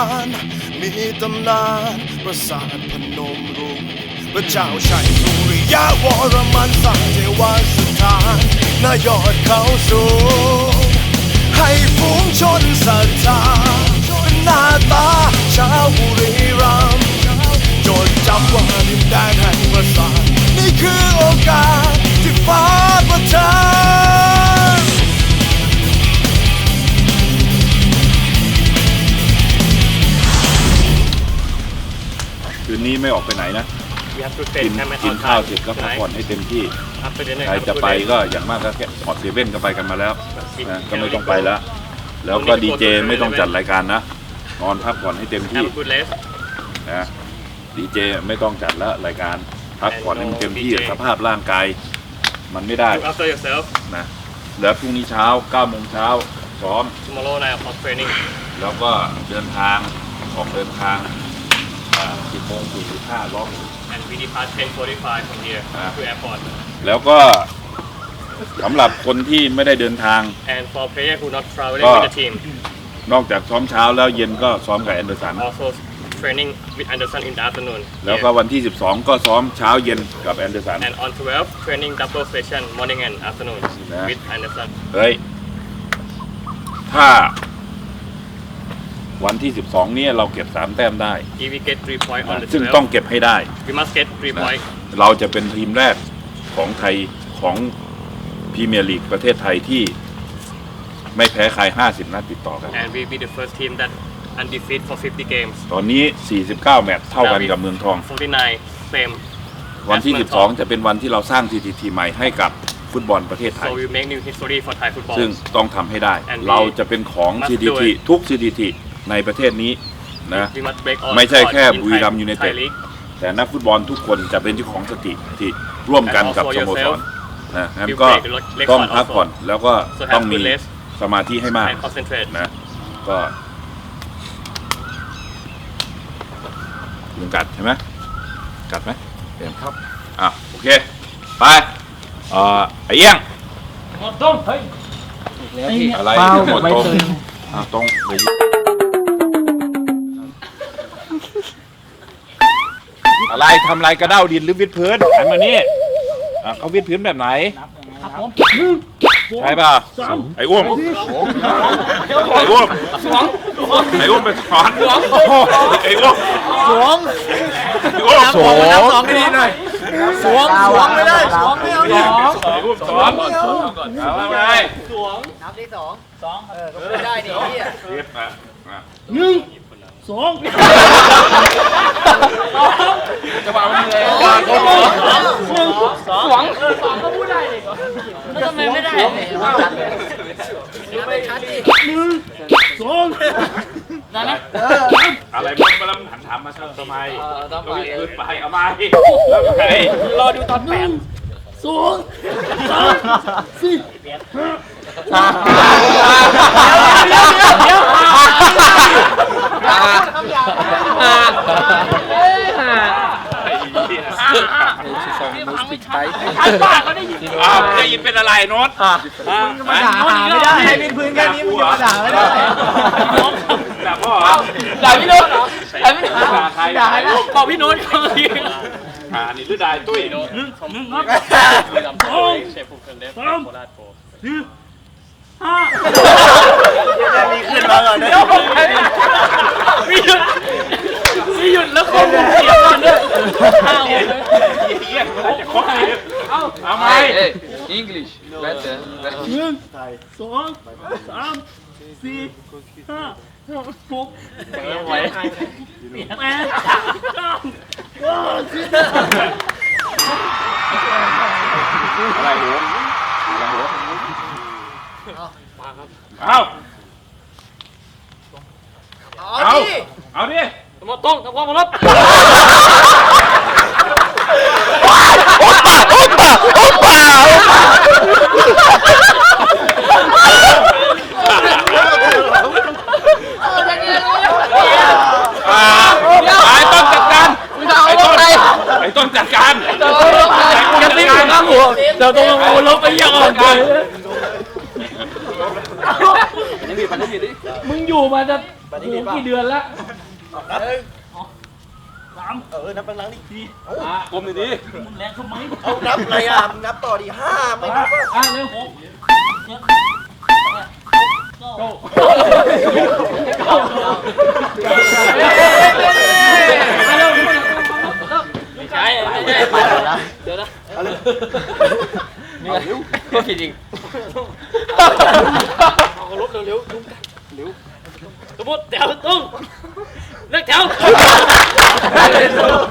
านมีตำนานประสาทพนมรุ้งพระเจ้าชัยสุริยะวรมันสร้างเทวสถานนายอดเขาสูงให้ฝูงช have to กิ spend น time at กิน our ข้าว time เสร็จก็พัก tonight. ผ่อนให้เต็มที่ After dinner, ใคร have a จะ good ไป day. ก็อย่างมากก็แค่ออดเซเว่นก็ไปกันมาแล้วนะ ก็ไม่ต้องไปแล้ว แล้วก็ดีเจไม่ต้องจัดรายการนะ นอนพักผ่อนให้เต็มที่ Have a good rest. นะดีเจไม่ต้องจัดแล้วรายการพักผ่อนให้มันเต็มที่สภาพร่างกาย มันไม่ได้ Look after yourself. นะแล้วพรุ่งนี้เช้า9โมงเช้าซ้อม Tomorrow night, of training. แล้วก็เดินทางออกเดินทาง10โมง45ล้อม And we depart 10:45 from here Ah. to airport. แล้วก็สำหรับคนที่ไม่ได้เดินทาง And for players who not traveling ก็ with the team, นอกจากซ้อมเช้าแล้วเย็นก็ซ้อมกับแอนเดอร์สัน also training with Anderson in the afternoon. แล้วก็ here. วันที่ 12 ก็ซ้อมเช้าเย็นกับแอนเดอร์สัน And on 12, training double session morning and afternoon Yeah. with Anderson. เฮ้ย ถ้า วันที่ 12 เนี่ยเราเก็บ 3 แต้มได้ If we get three points on นะ the ซึ่งต้อง 12, เก็บให้ได้ we must get three นะ points. เราจะเป็นทีมแรกของไทยของพรีเมียร์ลีกประเทศไทยที่ไม่แพ้ใคร 50 นัดติดต่อกัน And we'll be the first team that undefeated for 50 games. ตอนนี้ 49 แมตช์เท่ากันกับเมืองทอง 49, same. วันที่เมืองทอง12 จะเป็นวันที่เราสร้างสถิติใหม่ให้กับฟุตบอลประเทศไทย So we make new history for Thai football. ซึ่งต้องทำให้ได้ And we เราจะเป็นของ must สถิ do ติ it ทุกสถิติ ในประเทศนี้นะ We must break all ไม่ใช่ records แค่ in บุรีรัมย์ Thai- ยูไนเต็ด Thai league. แต่นักฟุตบอลทุกคนจะเป็นเจ้าของสถิติร่วมกัน And กับ also สโมสร yourself นะงั้น You ก็ break the record ต้องพักผ่อน also แล้วก็ So ต้อง have มี good rest สมาธิให้มาก and concentrate. นะก็ยุงกัดใช่ไหมกัดไหมเต็มครับอะโอเค ไปเอ่อไอ้เอี้ยงอะไรที่หมดตรงอะตรงเดี๋ยว อะไรทำลายกระเด้าดินหรือวิดพื้นหันมานี่อะเขาวิดพื้นแบบไหนใช่ป่ะไอ้อ้วมไอ้อ้วมไอ้อ้วมไปสอนไอ้อ้วมสวงไอ้อ้วมสวงสวงดีหน่อยสวงสวงไม่ได้สวงไม่เอาไอ้อ้วมสอนเอาอะไรนับที่สองสองเออก็ไม่ได้ดิเฮีย เรียบมามาสองทำไมไม่ได้นับไม่ชัดดิอะไรมึงมาแล้วมึงหันถามมาทำไมต้องไปขึ้นไปเอามาแล้วไงรอดูตอนแปดอ้า วได้ยินเป็นอะไรโน้ตมาด่าหาไม่ได้ให้เป็นพื้นแค่นี้มึงจะมาด่าไม่ได้ด่าพ่อเหรอด่าพี่โน้ตเหรอด่าพี่โน้ตด่าใครด่าใครลูกบอกพี่โน้ตเขาทีอ่านี่หรือด่าตุ้ยหนึ่งสองหนึ่งครับบุรีรัมย์โอ้ยเชฟภูเก็ตเลฟโคราชโฟมีขึ้นมาก่อนนะมีหยุดมีหยุดแล้วคนเสียงก่อนด้วยอ้าวเยี่ยมจะครบเลย เอาเอาไหม English better. ไว้อะไรหัวอะไรหัวเอาเอาเอาดิเอาดิหมดต้องทำความเคารพ อ่าไอ้ต้นจัดการไอ้ต้นไอ้ต้นจัดการไอ้ต้นจัดการเดี๋ยวต้องเอาลบไปยังอ่อนเลยมึงอยู่มาจะอ้โหกี่เดือนละเออ นับลังๆดิทีกลมดีมึงแรงทำไมเอานับอะไรอะมึงนับต่อดีห้าไม่นับอะ อะเร็วหกเก้าเก้า ไม่ใช่ไม่ใช่เดี๋ยวนะก็ผิดจริงเอารถเร็วๆตุ้มเร็วสมมติแถวตุ้งเลิกแถว Eso.